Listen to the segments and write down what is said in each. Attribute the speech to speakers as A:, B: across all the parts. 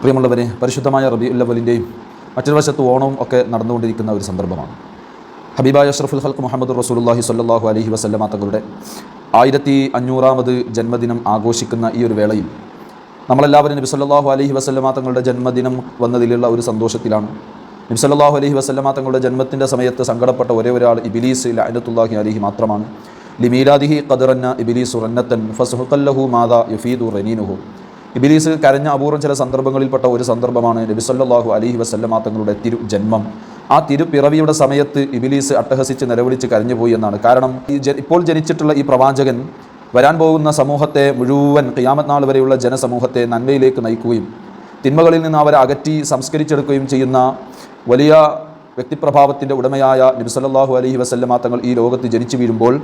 A: പ്രിയമുള്ളവരെ പരിശുദ്ധമായ റബി ഉല്ലവലിന്റെയും മറ്റൊരു വശത്ത് ഓണവും ഒക്കെ നടന്നുകൊണ്ടിരിക്കുന്ന ഒരു സന്ദർഭമാണ്. ഹബീബായ അഷ്റഫുൽ ഹൽക്ക് മുഹമ്മദ് റസൂലുല്ലാഹി സല്ലാഹു അലഹി വസല്ലമ തങ്ങളുടെ ആയിരത്തി അഞ്ഞൂറാമത് ജന്മദിനം ആഘോഷിക്കുന്ന ഈ ഒരു വേളയിൽ നമ്മളെല്ലാവരും നബി സല്ലാഹു അലൈഹി വസല്ലമ തങ്ങളുടെ ജന്മദിനം വന്നതിലുള്ള ഒരു സന്തോഷത്തിലാണ്. നബി സല്ലാഹു അലൈഹി വസല്ലമ തങ്ങളുടെ ജന്മത്തിന്റെ സമയത്ത് സങ്കടപ്പെട്ട ഒരേ ഒരാൾ ഇബിലീസ് ലഅനത്തുല്ലാഹി അലഹി മാത്രമാണ്. ലിമീലാദിഹി ഖദറന്ന ഇബിലീസ് റന്നത്തൻ ഫസുഹുഖല്ലഹു മാതാ യുഫീദു റനീനുഹു. ഇബിലീസ് കരഞ്ഞ അപൂർവം ചില സന്ദർഭങ്ങളിൽപ്പെട്ട ഒരു സന്ദർഭമാണ് നബി സല്ലല്ലാഹു അലൈഹി വസല്ലമ തങ്ങളുടെ തിരു ജന്മം ആ തിരുപ്പിറവിയുടെ സമയത്ത് ഇബിലീസ് അട്ടഹസിച്ച് നിലവിളിച്ച് കരഞ്ഞുപോയി എന്നാണ്. കാരണം ഇപ്പോൾ ജനിച്ചിട്ടുള്ള ഈ പ്രവാചകൻ വരാൻ പോകുന്ന സമൂഹത്തെ മുഴുവൻ ക്യാമത് നാൾ വരെയുള്ള ജനസമൂഹത്തെ നന്മയിലേക്ക് നയിക്കുകയും തിന്മകളിൽ നിന്ന് അവരെ അകറ്റി സംസ്കരിച്ചെടുക്കുകയും ചെയ്യുന്ന വലിയ വ്യക്തിപ്രഭാവത്തിന്റെ ഉടമയായ നബി അലഹി അലൈഹി വസല്ലമ തങ്ങൾ ഈ ലോകത്ത് ജനിച്ചു വീഴുമ്പോൾ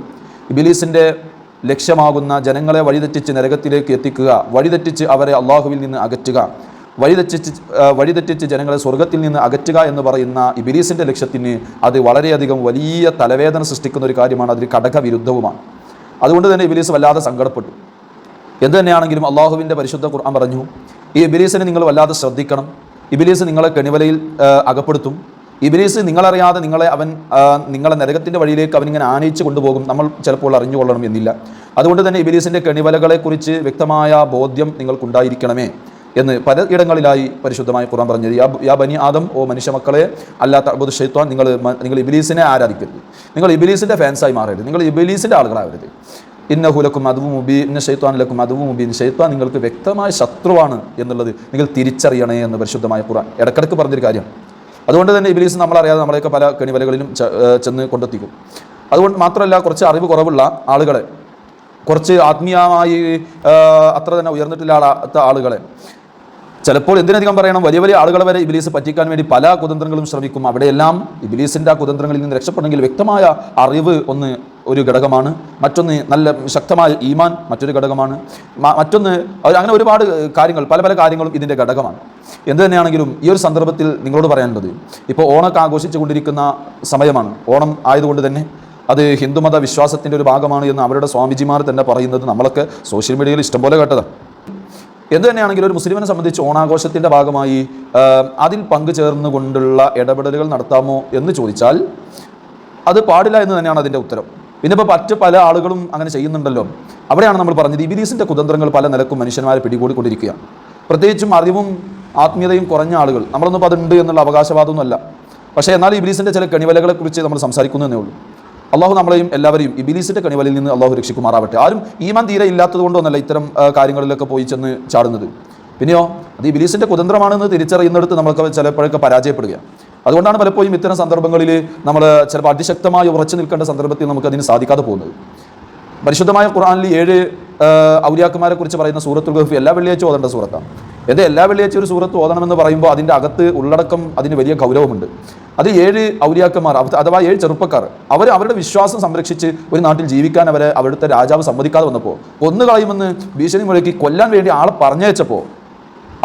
A: ഇബിലീസിന്റെ ലക്ഷ്യമാകുന്ന ജനങ്ങളെ വഴിതെറ്റിച്ച് നരകത്തിലേക്ക് എത്തിക്കുക. വഴിതെറ്റിച്ച് അവരെ അള്ളാഹുവിൽ നിന്ന് അകറ്റുക. വഴിതെറ്റിച്ച് വഴിതെറ്റിച്ച് ജനങ്ങളെ സ്വർഗത്തിൽ നിന്ന് അകറ്റുക എന്ന് പറയുന്ന ഇബിലീസിന്റെ ലക്ഷ്യത്തിന് അത് വളരെയധികം വലിയ തലവേദന സൃഷ്ടിക്കുന്ന ഒരു കാര്യമാണ്. അതിൽ ഘടകവിരുദ്ധവുമാണ് അതുകൊണ്ട് തന്നെ ഇബിലീസ് വല്ലാതെ സങ്കടപ്പെട്ടു. എന്ത് തന്നെയാണെങ്കിലും അള്ളാഹുവിന്റെ പരിശുദ്ധ ഖുർആൻ പറഞ്ഞു ഈ ഇബിലീസിനെ നിങ്ങൾ വല്ലാതെ ശ്രദ്ധിക്കണം. ഇബിലീസ് നിങ്ങളെ കെണിവലയിൽ അകപ്പെടുത്തും. ഇബിലീസ് നിങ്ങളറിയാതെ നിങ്ങളെ അവൻ നിങ്ങളെ നരകത്തിന്റെ വഴിയിലേക്ക് അവനിങ്ങനെ ആനയിച്ച് കൊണ്ടുപോകും. നമ്മൾ ചിലപ്പോൾ അറിഞ്ഞുകൊള്ളണം എന്നില്ല. അതുകൊണ്ട് തന്നെ ഇബിലീസിന്റെ കെണിവലകളെക്കുറിച്ച് വ്യക്തമായ ബോധ്യം നിങ്ങൾക്കുണ്ടായിരിക്കണമേ എന്ന് പല ഇടങ്ങളിലായി പരിശുദ്ധമായ ഖുർആൻ പറഞ്ഞത്. യാ യാ ബനി ആദം ഓ മനുഷ്യ മക്കളെ അല്ലാത്ത അബുദ് ഷെയ്ത്വാൻ നിങ്ങൾ നിങ്ങൾ ഇബിലീസിനെ ആരാധിക്കരുത്. നിങ്ങൾ ഇബിലീസിന്റെ ഫാൻസായി മാറരുത്. നിങ്ങൾ ഇബിലീസിന്റെ ആളുകളാവരുത്. ഇന്നഹുലക്കും അതും മുബീൻ ഇന്ന ഷെയ്ത്വാനിലക്കും അതും മുബീൻ. ഷെയ്ത്വാൻ നിങ്ങൾക്ക് വ്യക്തമായ ശത്രുവാണ് എന്നുള്ളത് നിങ്ങൾ തിരിച്ചറിയണേ എന്ന് പരിശുദ്ധമായ ഖുർആൻ ഇടക്കിടക്ക് പറഞ്ഞൊരു കാര്യം. അതുകൊണ്ട് തന്നെ ഇബിലീസ് നമ്മളറിയാതെ നമ്മളെയൊക്കെ പല കെണിവലകളിലും ചെന്ന് കൊണ്ടെത്തിക്കും. അതുകൊണ്ട് മാത്രമല്ല കുറച്ച് അറിവ് കുറവുള്ള ആളുകളെ കുറച്ച് ആത്മീയമായി അത്ര തന്നെ ഉയർന്നിട്ടില്ലാത്ത ആളുകളെ ചിലപ്പോൾ എന്തിനധികം പറയണം വലിയ വലിയ ആളുകളെ വരെ ഇബിലീസ് പറ്റിക്കാൻ വേണ്ടി പല കുതന്ത്രങ്ങളും ശ്രമിക്കും. അവിടെയെല്ലാം ഇബിലീസിന്റെ ആ കുതന്ത്രങ്ങളിൽ നിന്ന് രക്ഷപ്പെടണമെങ്കിൽ വ്യക്തമായ അറിവ് ഒന്ന് ഒരു ഘടകമാണ്. മറ്റൊന്ന് നല്ല ശക്തമായ ഈമാൻ മറ്റൊരു ഘടകമാണ്. മറ്റൊന്ന് അങ്ങനെ ഒരുപാട് കാര്യങ്ങൾ പല പല കാര്യങ്ങളും ഇതിന്റെ ഘടകമാണ്. എന്ത് തന്നെയാണെങ്കിലും ഈ ഒരു സന്ദർഭത്തിൽ നിങ്ങളോട് പറയാനുള്ളത്. ഇപ്പോൾ ഓണമൊക്കെ ആഘോഷിച്ചു കൊണ്ടിരിക്കുന്ന സമയമാണ്. ഓണം ആയതുകൊണ്ട് തന്നെ അത് ഹിന്ദുമത വിശ്വാസത്തിന്റെ ഒരു ഭാഗമാണ് എന്ന് അവരുടെ സ്വാമിജിമാർ തന്നെ പറയുന്നത് നമ്മളൊക്കെ സോഷ്യൽ മീഡിയയിൽ ഇഷ്ടംപോലെ കേട്ടതാണ്. എന്ത് തന്നെയാണെങ്കിലും ഒരു മുസ്ലിമിനെ സംബന്ധിച്ച് ഓണാഘോഷത്തിന്റെ ഭാഗമായി അതിൽ അതിൽ പങ്കുചേർന്നുകൊണ്ടുള്ള ഇടപെടലുകൾ നടത്താമോ എന്ന് ചോദിച്ചാൽ അത് പാടില്ല എന്ന് തന്നെയാണ് അതിന്റെ ഉത്തരം. പിന്നെ ഇപ്പോൾ മറ്റ് പല ആളുകളും അങ്ങനെ ചെയ്യുന്നുണ്ടല്ലോ. അവിടെയാണ് നമ്മൾ പറഞ്ഞത് ഇബിലീസിന്റെ കുതന്ത്രങ്ങൾ പല നിലക്കും മനുഷ്യന്മാരെ പിടികൂടിക്കൊണ്ടിരിക്കുകയാണ്. പ്രത്യേകിച്ചും അറിവും ആത്മീയതയും കുറഞ്ഞ ആളുകൾ. നമ്മളൊന്നും ഇപ്പോൾ അതുണ്ട് എന്നുള്ള അവകാശവാദമൊന്നുമല്ല. പക്ഷേ എന്നാൽ ഇബിലീസിന്റെ ചില കണിവലകളെക്കുറിച്ച് നമ്മൾ സംസാരിക്കുന്നതേ ഉള്ളൂ. അള്ളാഹു നമ്മളെയും എല്ലാവരെയും ഇബിലീസിന്റെ കണിവലിൽ നിന്ന് അള്ളാഹു രക്ഷിക്കുമാറാവട്ടെ. ആരും ഈമാൻ തീരെ ഇല്ലാത്തത് കൊണ്ടൊന്നല്ല ഇത്തരം കാര്യങ്ങളിലൊക്കെ പോയി ചെന്ന് ചാടുന്നത്. പിന്നെയോ അത് ഇബിലീസിന്റെ കുതന്ത്രമാണെന്ന് തിരിച്ചറിയുന്നിടത്ത് നമ്മൾക്ക് ചിലപ്പോഴൊക്കെ പരാജയപ്പെടുകയാണ്. അതുകൊണ്ടാണ് പലപ്പോഴും ഇത്തരം സന്ദർഭങ്ങളിൽ നമ്മൾ ചിലപ്പോൾ അതിശക്തമായി ഉറച്ചു നിൽക്കേണ്ട സന്ദർഭത്തിൽ നമുക്ക് അതിന് സാധിക്കാതെ പോകുന്നത്. പരിശുദ്ധമായ ഖുർആനിൽ ഏഴ് ആ, കുറിച്ച് പറയുന്ന സൂറത്തുൽ ഗഹഫ് എല്ലാ വെള്ളിയാഴ്ച ഓതേണ്ട സൂറത്താണ്. ഇത് എല്ലാ വെള്ളിയാഴ്ച ഒരു സൂറത്ത് ഓതണമെന്ന് പറയുമ്പോൾ അതിന്റെ അകത്ത് ഉള്ളടക്കം അതിന് വലിയ ഗൗരവമുണ്ട്. അത് ഏഴ് ഔലിയാക്കന്മാർ അഥവാ ഏഴ് ചെറുപ്പക്കാർ അവർ അവരുടെ വിശ്വാസം സംരക്ഷിച്ച് ഒരു നാട്ടിൽ ജീവിക്കാൻ അവരെ അവിടുത്തെ രാജാവ് സമ്മതിക്കാതെ വന്നപ്പോൾ കൊന്നു കളയുമെന്ന് ഭീഷണി മുഴക്കി കൊല്ലാൻ വേണ്ടി ആളെ പറഞ്ഞയച്ചപ്പോൾ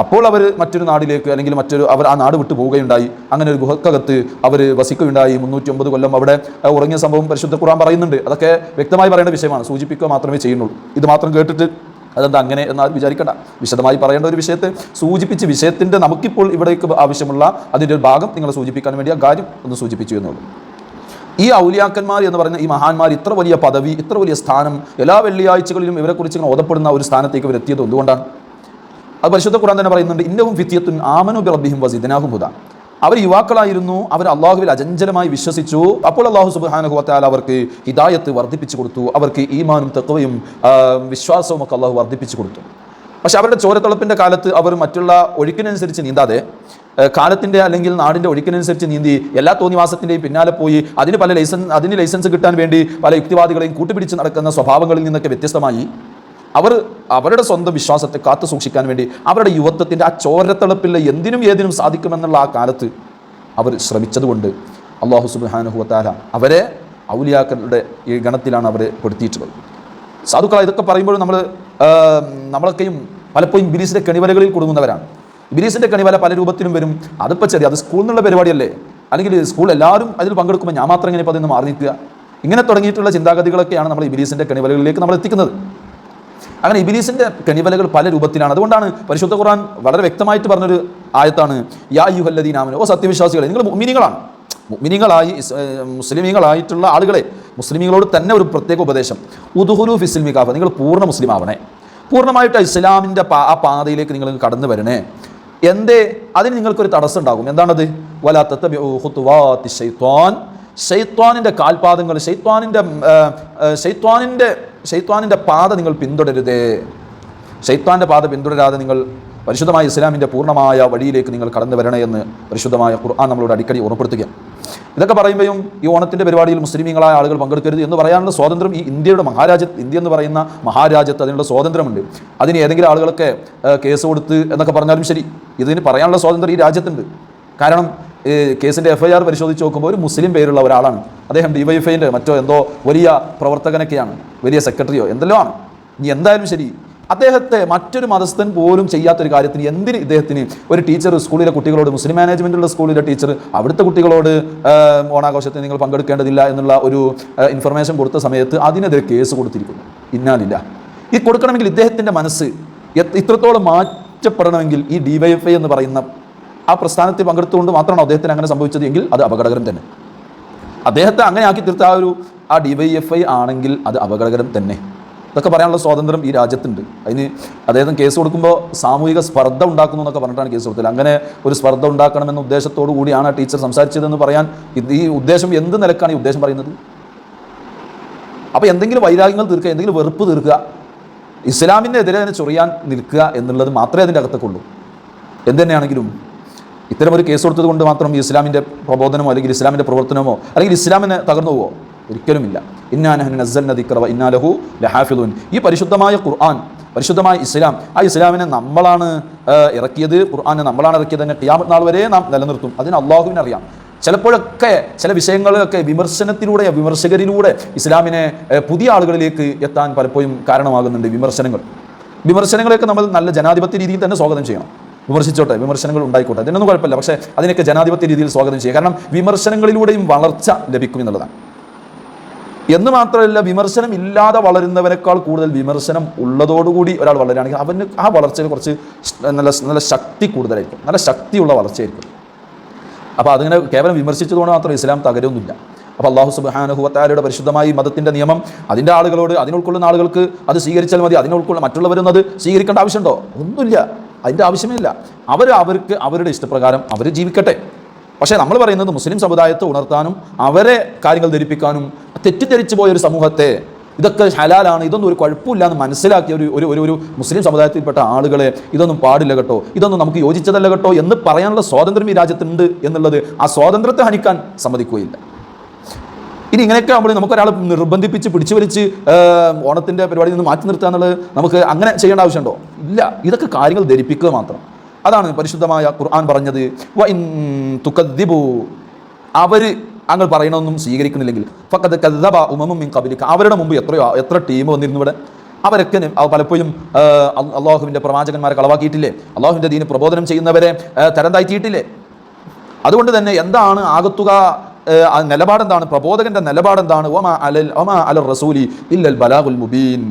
A: അപ്പോൾ അവർ മറ്റൊരു നാടിലേക്ക് അല്ലെങ്കിൽ മറ്റൊരു അവർ ആ നാട് വിട്ടു പോവുകയുണ്ടായി. അങ്ങനെ ഒരു ഗുഹക്കകത്ത് അവർ വസിക്കുകയുണ്ടായി. മുന്നൂറ്റി ഒമ്പത് കൊല്ലം അവിടെ ഉറങ്ങിയ സംഭവം പരിശുദ്ധ ഖുർആൻ പറയുന്നുണ്ട്. അതൊക്കെ വ്യക്തമായി പറയേണ്ട വിഷയമാണ്. സൂചിപ്പിക്കുക മാത്രമേ ചെയ്യുന്നുള്ളൂ. ഇത് മാത്രം കേട്ടിട്ട് അതെന്താ അങ്ങനെ എന്നാൽ വിചാരിക്കണ്ട. വിശദമായി പറയേണ്ട ഒരു വിഷയത്തെ സൂചിപ്പിച്ച് വിഷയത്തിന്റെ നമുക്കിപ്പോൾ ഇവിടേക്ക് ആവശ്യമുള്ള അതിന്റെ ഒരു ഭാഗം നിങ്ങളെ സൂചിപ്പിക്കാൻ വേണ്ടി ആ കാര്യം ഒന്ന് സൂചിപ്പിച്ചു എന്നുള്ളൂ. ഈ ഔലിയാക്കന്മാർ എന്ന് പറഞ്ഞ ഈ മഹാന്മാർ ഇത്ര വലിയ പദവി ഇത്ര വലിയ സ്ഥാനം എല്ലാ വെള്ളിയാഴ്ചകളിലും ഇവരെക്കുറിച്ച് ഇങ്ങനെ ഓതപ്പെടുന്ന ഒരു സ്ഥാനത്തേക്ക് ഇവരെത്തിയത് എന്തുകൊണ്ടാണ്? അത് പരിശുദ്ധ ഖുർആൻ തന്നെ പറയുന്നുണ്ട് ഇന്നവും ഫിത്തിയത്തുൻ ആമനു ബിറബിഹിം വസിദനാഹും ഹുദ. അവർ യുവാക്കളായിരുന്നു. അവർ അള്ളാഹുവിൽ അചഞ്ചലമായി വിശ്വസിച്ചു. അപ്പോൾ അള്ളാഹു സുബ്ഹാനഹു വതആല അവർക്ക് ഹിദായത്ത് വർദ്ധിപ്പിച്ചു കൊടുത്തു. അവർക്ക് ഈമാനും തഖ്വയും വിശ്വാസവും ഒക്കെ അള്ളാഹു വർദ്ധിപ്പിച്ചു കൊടുത്തു. പക്ഷെ അവരുടെ ചോരത്തിളപ്പിന്റെ കാലത്ത് അവർ മറ്റുള്ള ഒഴുക്കിനനുസരിച്ച് നീന്താതെ കാലത്തിന്റെ അല്ലെങ്കിൽ നാടിന്റെ ഒഴുക്കിനനുസരിച്ച് നീന്തി എല്ലാ തോന്നിവാസത്തിന്റെയും പിന്നാലെ പോയി അതിന് പല ലൈസൻസ് അതിന് ലൈസൻസ് കിട്ടാൻ വേണ്ടി പല യുക്തിവാദികളെയും കൂട്ടുപിടിച്ച് നടക്കുന്ന സ്വഭാവങ്ങളിൽ നിന്നൊക്കെ വ്യത്യസ്തമായി. അവർ അവരുടെ സ്വന്തം വിശ്വാസത്തെ കാത്തു സൂക്ഷിക്കാൻ വേണ്ടി അവരുടെ യുവത്വത്തിന്റെ ആ ചോരത്തിളപ്പിൽ എന്തിനും ഏതിനും സാധിക്കുമെന്നുള്ള ആ കാലത്ത് അവർ ശ്രമിച്ചതുകൊണ്ട് അള്ളാഹു സുബാനുഹുവത്താല അവരെ ഔലിയാക്കളുടെ ഈ ഗണത്തിലാണ് അവരെ പെടുത്തിയിട്ടുള്ളത്. സാധുക്കള ഇതൊക്കെ പറയുമ്പോഴും നമ്മൾ നമ്മളൊക്കെയും പലപ്പോഴും ബിലീസിന്റെ കണിവലകളിൽ കുടുങ്ങുന്നവരാണ്. ബിലീസിന്റെ കണിവല പല രൂപത്തിലും വരും. അതിപ്പോൾ ചെറിയ അത് സ്കൂളിൽ നിന്നുള്ള പരിപാടിയല്ലേ? അല്ലെങ്കിൽ സ്കൂൾ എല്ലാവരും അതിൽ പങ്കെടുക്കുമ്പോൾ ഞാൻ മാത്രം ഇങ്ങനെ ഇപ്പോൾ അതിൽ നിന്ന് മാറി നിൽക്കുക. ഇങ്ങനെ തുടങ്ങിയിട്ടുള്ള ചിന്താഗതികളൊക്കെയാണ് നമ്മൾ ഈ ബിലീസിന്റെ കണിവലകളിലേക്ക് നമ്മൾ എത്തിക്കുന്നത്. അങ്ങനെ ഇബിലീസിന്റെ കെണിവലകൾ പല രൂപത്തിലാണ്. അതുകൊണ്ടാണ് പരിശുദ്ധ ഖുർആൻ വളരെ വ്യക്തമായിട്ട് പറഞ്ഞൊരു ആയത്താണ് യാ ഓ സത്യവിശ്വാസികളെ നിങ്ങൾ മുഅ്മിനീങ്ങളാണ്. മിനിങ്ങളായി മുസ്ലിമീങ്ങളായിട്ടുള്ള ആളുകളെ മുസ്ലിമീങ്ങളോട് തന്നെ ഒരു പ്രത്യേക ഉപദേശം ഉദുഹുലു ഫിസ്ലിമി നിങ്ങൾ പൂർണ മുസ്ലിം ആവണേ പൂർണമായിട്ട് ഇസ്ലാമിന്റെ പാ ആ പാതയിലേക്ക് നിങ്ങൾ കടന്നു വരണേ. എന്തേ? അതിന് നിങ്ങൾക്കൊരു തടസ്സം ഉണ്ടാകും എന്താണത് വലാത്ത ഷെയ്ത്വാൻ ഷെയ്ത്വാനിന്റെ കാൽപാദങ്ങൾ ഷെയ്ത്വാനിന്റെ ഷെയ്ത്വാനിന്റെ ഷെയ്ത്വാനിന്റെ പാത നിങ്ങൾ പിന്തുടരുതേ ഷെയ്ത്വാന്റെ പാത പിന്തുടരാതെ നിങ്ങൾ പരിശുദ്ധമായ ഇസ്ലാമിന്റെ പൂർണമായ വഴിയിലേക്ക് നിങ്ങൾ കടന്നു എന്ന് പരിശുദ്ധമായ ഖുർആൻ നമ്മളോട് അടിക്കടി ഓർമ്മപ്പെടുത്തുക. ഇതൊക്കെ പറയുമ്പോഴും ഈ ഓണത്തിന്റെ പരിപാടിയിൽ മുസ്ലിമീങ്ങളായ ആളുകൾ പങ്കെടുക്കരുത് എന്ന് പറയാനുള്ള സ്വാതന്ത്ര്യം ഈ ഇന്ത്യയുടെ മഹാരാജ്യ ഇന്ത്യ എന്ന് പറയുന്ന മഹാരാജ്യത്ത് അതിനുള്ള സ്വാതന്ത്ര്യമുണ്ട്. അതിന് ഏതെങ്കിലും ആളുകളൊക്കെ കേസ് കൊടുത്ത് എന്നൊക്കെ പറഞ്ഞാലും ശരി ഇതിന് പറയാനുള്ള സ്വാതന്ത്ര്യം ഈ രാജ്യത്തുണ്ട്. കാരണം ഈ കേസിന്റെ എഫ് ഐ ആർ പരിശോധിച്ച് നോക്കുമ്പോൾ ഒരു മുസ്ലിം പേരുള്ള ഒരാളാണ്. അദ്ദേഹം ഡിവൈഫൈന്റെ മറ്റോ എന്തോ വലിയ പ്രവർത്തകനൊക്കെയാണ്. വലിയ സെക്രട്ടറിയോ എന്തെല്ലോ ആണ്. ഇനി എന്തായാലും ശരി. അദ്ദേഹത്തെ മറ്റൊരു മതസ്ഥൻ പോലും ചെയ്യാത്തൊരു കാര്യത്തിന് എന്തിന് ഇദ്ദേഹത്തിന് ഒരു ടീച്ചർ സ്കൂളിലെ കുട്ടികളോട് മുസ്ലിം മാനേജ്മെന്റുള്ള സ്കൂളിലെ ടീച്ചർ അവിടുത്തെ കുട്ടികളോട് ഓണാഘോഷത്തിൽ നിങ്ങൾ പങ്കെടുക്കേണ്ടതില്ല എന്നുള്ള ഒരു ഇൻഫർമേഷൻ കൊടുത്ത സമയത്ത് അതിനെതിരെ കേസ് കൊടുത്തിരിക്കുന്നു. ഇന്നാലില്ല ഈ കൊടുക്കണമെങ്കിൽ ഇദ്ദേഹത്തിന്റെ മനസ്സ് ഇത്രത്തോളം മാറ്റപ്പെടണമെങ്കിൽ ഈ ഡിവൈഎഫ്ഐ എന്ന് പറയുന്ന ആ പ്രസ്ഥാനത്തിൽ പങ്കെടുത്തുകൊണ്ട് മാത്രമാണ് അദ്ദേഹത്തിന് അങ്ങനെ സംഭവിച്ചത് എങ്കിൽ അത് അപകടകരം തന്നെ. അദ്ദേഹത്തെ അങ്ങനെ ആക്കി തീർത്ത ആ ഒരു ആ ഡി വൈ എഫ് ഐ ആണെങ്കിൽ അത് അപകടകരം തന്നെ. ഇതൊക്കെ പറയാനുള്ള സ്വാതന്ത്ര്യം ഈ രാജ്യത്തുണ്ട്. അതിന് അദ്ദേഹം കേസ് കൊടുക്കുമ്പോൾ സാമൂഹിക സ്പർദ്ധ ഉണ്ടാക്കുന്നു എന്നൊക്കെ പറഞ്ഞിട്ടാണ് കേസ് കൊടുത്തത്. അങ്ങനെ ഒരു സ്പർദ്ധ ഉണ്ടാക്കണമെന്ന ഉദ്ദേശത്തോടു കൂടിയാണ് ആ ടീച്ചർ സംസാരിച്ചതെന്ന് പറയാൻ ഈ ഉദ്ദേശം എന്ത് നിലക്കാണ് ഈ ഉദ്ദേശം പറയുന്നത്? അപ്പോൾ എന്തെങ്കിലും വൈരാഗ്യങ്ങൾ തീർക്കുക എന്തെങ്കിലും വെറുപ്പ് തീർക്കുക ഇസ്ലാമിനെതിരെ അതിനെ ചൊറിയാൻ നിൽക്കുക എന്നുള്ളത് മാത്രമേ അതിന്റെ അകത്തേക്കുള്ളൂ എന്തു തന്നെയാണെങ്കിലും ഇത്തരം ഒരു കേസ് കൊടുത്തത് കൊണ്ട് മാത്രം ഇസ്ലാമിന്റെ പ്രബോധനമോ അല്ലെങ്കിൽ ഇസ്ലാമിന്റെ പ്രവർത്തനമോ അല്ലെങ്കിൽ ഇസ്ലാമിനെ തകർന്നു പോവോ? ഒരിക്കലുമില്ല. ഇന്നാനഹൻ നസൽ നദിക്കറവ ഇന്നാലഹു ലഹാഫിദുൻ. ഈ പരിശുദ്ധമായ ഖുർആൻ പരിശുദ്ധമായ ഇസ്ലാം ആ ഇസ്ലാമിനെ നമ്മളാണ് ഇറക്കിയത്. ഖുർആാനെ നമ്മളാണ് ഇറക്കിയത്. തന്നെ ടിയാമത് നാൾ വരെ നാം നിലനിർത്തും. അതിന് അള്ളാഹുവിനെ അറിയാം. ചിലപ്പോഴൊക്കെ ചില വിഷയങ്ങളിലൊക്കെ വിമർശനത്തിലൂടെ വിമർശകരിലൂടെ ഇസ്ലാമിനെ പുതിയ ആളുകളിലേക്ക് എത്താൻ പലപ്പോഴും കാരണമാകുന്നുണ്ട് വിമർശനങ്ങൾ. വിമർശനങ്ങളെയൊക്കെ നമ്മൾ നല്ല ജനാധിപത്യ രീതിയിൽ തന്നെ സ്വാഗതം ചെയ്യണം. വിമർശിച്ചോട്ടെ വിമർശനങ്ങൾ ഉണ്ടായിക്കോട്ടെ. അതിനൊന്നും കുഴപ്പമില്ല. പക്ഷേ അതിനൊക്കെ ജനാധിപത്യ രീതിയിൽ സ്വാഗതം ചെയ്യുക. കാരണം വിമർശനങ്ങളിലൂടെയും വളർച്ച ലഭിക്കും എന്നുള്ളതാണ്. എന്ന് മാത്രമല്ല വിമർശനം ഇല്ലാതെ വളരുന്നവനേക്കാൾ കൂടുതൽ വിമർശനം ഉള്ളതോടുകൂടി ഒരാൾ വളരുകയാണെങ്കിൽ അവന് ആ വളർച്ചയിൽ കുറച്ച് നല്ല നല്ല ശക്തി കൂടുതലായിരിക്കും. നല്ല ശക്തിയുള്ള വളർച്ചയായിരിക്കും. അപ്പോൾ അതിങ്ങനെ കേവലം വിമർശിച്ചതുകൊണ്ട് മാത്രം ഇസ്ലാം തകരൊന്നുമില്ല അപ്പോൾ അള്ളാഹു സുബാനുഹുവത്താലയുടെ പരിശുദ്ധമായ മതത്തിന്റെ നിയമം അതിന്റെ ആളുകളോട് അതിനുൾക്കൊള്ളുന്ന ആളുകൾക്ക് അത് സ്വീകരിച്ചാൽ മതി അതിനുൾക്കൊള്ള മറ്റുള്ളവരൊന്നും അത് സ്വീകരിക്കേണ്ട ആവശ്യമുണ്ടോ? ഒന്നുമില്ല. അതിന്റെ ആവശ്യമില്ല അവർ അവർക്ക് അവരുടെ ഇഷ്ടപ്രകാരം അവർ ജീവിക്കട്ടെ. പക്ഷേ നമ്മൾ പറയുന്നത് മുസ്ലിം സമുദായത്തെ ഉണർത്താനും അവരെ കാര്യങ്ങൾ ധരിപ്പിക്കാനും തെറ്റിദ്ധരിച്ചു പോയ ഒരു സമൂഹത്തെ ഇതൊക്കെ ഹലാലാണ് ഇതൊന്നും ഒരു കുഴപ്പമില്ല എന്ന് മനസ്സിലാക്കിയ ഒരു ഒരു ഒരു ഒരു മുസ്ലിം സമുദായത്തിൽപ്പെട്ട ആളുകളെ ഇതൊന്നും പാടില്ല കേട്ടോ. ഇതൊന്നും നമുക്ക് യോജിച്ചതല്ല കേട്ടോ എന്ന് പറയാനുള്ള സ്വാതന്ത്ര്യം ഈ രാജ്യത്തുണ്ട് എന്നുള്ളത് ആ സ്വാതന്ത്ര്യത്തെ ഹനിക്കാൻ സമ്മതിക്കുകയില്ല. ഇനി ഇങ്ങനെയൊക്കെ ആകുമ്പോൾ നമുക്ക് ഒരാൾ നിർബന്ധിപ്പിച്ച് പിടിച്ചു വലിച്ച് ഓണത്തിന്റെ പരിപാടിയിൽ നിന്ന് മാറ്റി നിർത്തുക എന്നുള്ളത് നമുക്ക് അങ്ങനെ ചെയ്യേണ്ട ആവശ്യമുണ്ടോ? ഇല്ല. ഇതൊക്കെ കാര്യങ്ങൾ ധരിപ്പിക്കുക മാത്രം. അതാണ് പരിശുദ്ധമായ ഖുർആൻ പറഞ്ഞത്. തുകദ്ദിബു അവർ അങ്ങ് പറയണമെന്നും സ്വീകരിക്കുന്നില്ലെങ്കിൽ. ഫക്കത്ത് കദ്ദബ ഉമമും മിൻ കബിലിക്ക അവരുടെ മുമ്പ് എത്രയോ എത്ര ടീം വന്നിരുന്നു ഇവിടെ. അവരൊക്കെ അവ പലപ്പോഴും അള്ളാഹുവിന്റെ പ്രവാചകന്മാരെ കളവാക്കിയിട്ടില്ലേ? അള്ളാഹുവിന്റെ ദീന് പ്രബോധനം ചെയ്യുന്നവരെ തരം താഴ്ത്തിയിട്ടില്ലേ അതുകൊണ്ട് തന്നെ എന്താണ് ആകത്തുക? നിലപാടെന്താണ്? പ്രബോധകന്റെ നിലപാടെന്താണ്? അലൽ റസൂലി ഇല്ലൽ ബലാഗുൽ മുബീൻ.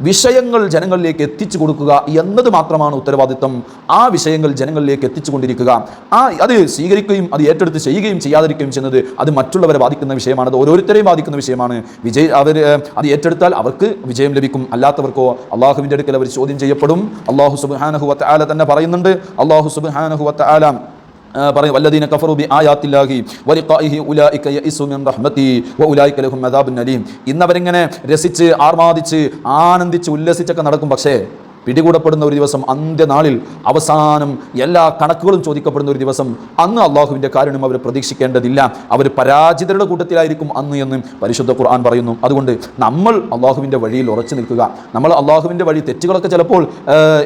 A: വിഷയങ്ങൾ ജനങ്ങളിലേക്ക് എത്തിച്ചു കൊടുക്കുക എന്നത് മാത്രമാണ് ഉത്തരവാദിത്തം ആ വിഷയങ്ങൾ ജനങ്ങളിലേക്ക് എത്തിച്ചു കൊണ്ടിരിക്കുക. ആ അത് സ്വീകരിക്കുകയും അത് ഏറ്റെടുത്ത് ചെയ്യുകയും ചെയ്യാതിരിക്കുകയും ചെയ്യുന്നത് അത് മറ്റുള്ളവരെ ബാധിക്കുന്ന വിഷയമാണ്. അത് ഓരോരുത്തരെയും ബാധിക്കുന്ന വിഷയമാണ്. വിജയ് അവർ അത് ഏറ്റെടുത്താൽ അവർക്ക് വിജയം ലഭിക്കും. അല്ലാത്തവർക്കോ അള്ളാഹുവിന്റെ അടുക്കൽ അവർ ചോദ്യം ചെയ്യപ്പെടും. അള്ളാഹു സുബ്ഹാനഹു വതആല തന്നെ പറയുന്നുണ്ട്. അള്ളാഹു സുബ്ഹാനഹു വതആല പറയും വല്ലദീന കഫറു ബി ആയാത്തില്ലാഹി വലിഖാഇഹി ഉലൈക യഇസു മിൻ റഹ്മതി വഉലൈക ലഹും അദാബുൻ അലീം. ഇന്നവരിങ്ങനെ രസിച്ച് ആർമാദിച്ച് ആനന്ദിച്ച് ഉല്ലസിച്ചൊക്കെ നടക്കും പക്ഷേ പിടികൂടപ്പെടുന്ന ഒരു ദിവസം അന്ത്യനാളിൽ അവസാനം എല്ലാ കണക്കുകളും ചോദിക്കപ്പെടുന്ന ഒരു ദിവസം അന്ന് അള്ളാഹുവിന്റെ കാരുണ്യം അവർ പ്രതീക്ഷിക്കേണ്ടതില്ല. അവർ പരാജിതരുടെ കൂട്ടത്തിലായിരിക്കും അന്ന് എന്ന് പരിശുദ്ധ ഖുർആൻ പറയുന്നു. അതുകൊണ്ട് നമ്മൾ അള്ളാഹുവിന്റെ വഴിയിൽ ഉറച്ചു നിൽക്കുക. നമ്മൾ അള്ളാഹുവിന്റെ വഴി തെറ്റുകളൊക്കെ ചിലപ്പോൾ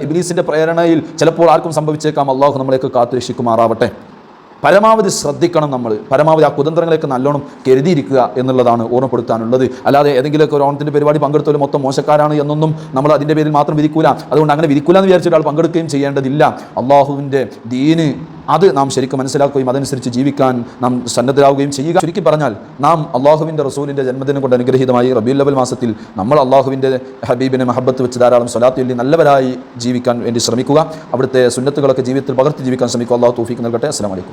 A: ഇബ്ലീസിന്റെ പ്രേരണയിൽ ചിലപ്പോൾ ആർക്കും സംഭവിച്ചേക്കാം. അള്ളാഹു നമ്മളെയൊക്കെ കാത്തുരക്ഷിക്കുമാറാവട്ടെ. പരമാവധി ശ്രദ്ധിക്കണം നമ്മൾ. പരമാവധി ആ കുതന്ത്രങ്ങളെയൊക്കെ നല്ലോണം കരുതിയിരിക്കുക എന്നുള്ളതാണ് ഓർമ്മപ്പെടുത്താനുള്ളത്. അല്ലാതെ ഏതെങ്കിലുമൊക്കെ ഒരു ഓണത്തിന്റെ പരിപാടി പങ്കെടുത്തവർ മൊത്തം മോശക്കാരാണ് എന്നൊന്നും നമ്മൾ അതിന്റെ പേരിൽ മാത്രം വിധിക്കൂല. അതുകൊണ്ട് അങ്ങനെ വിധിക്കൂല എന്ന് വിചാരിച്ച ഒരാൾ പങ്കെടുക്കുകയും ചെയ്യേണ്ടതില്ല. അള്ളാഹുവിന്റെ ദീന് അത് നാം ശരിക്കും മനസ്സിലാക്കുകയും അതനുസരിച്ച് ജീവിക്കാൻ നാം സന്നദ്ധരാകുകയും ചെയ്യുക. ചുരുക്കി പറഞ്ഞാൽ നാം അള്ളാഹുവിന്റെ റസൂലിന്റെ ജന്മദിനം കൊണ്ട് അനുഗ്രഹീതമായി റബീൽ ലവൽ മാസത്തിൽ നമ്മൾ അള്ളാഹുവിന്റെ ഹബീബിനെ മഹബത്ത് വെച്ച് ധാരാളം സ്വലാത്തുല്ലി നല്ലവരായി ജീവിക്കാൻ വേണ്ടി ശ്രമിക്കുക. അവിടുത്തെ സുന്നത്തുകളൊക്കെ ജീവിതത്തിൽ പകർത്തി ജീവിക്കാൻ ശ്രമിക്കുക. അള്ളാഹു തൂഫിക്ക് നൽകട്ടെ. അസ്സലാമു അലൈക്കും.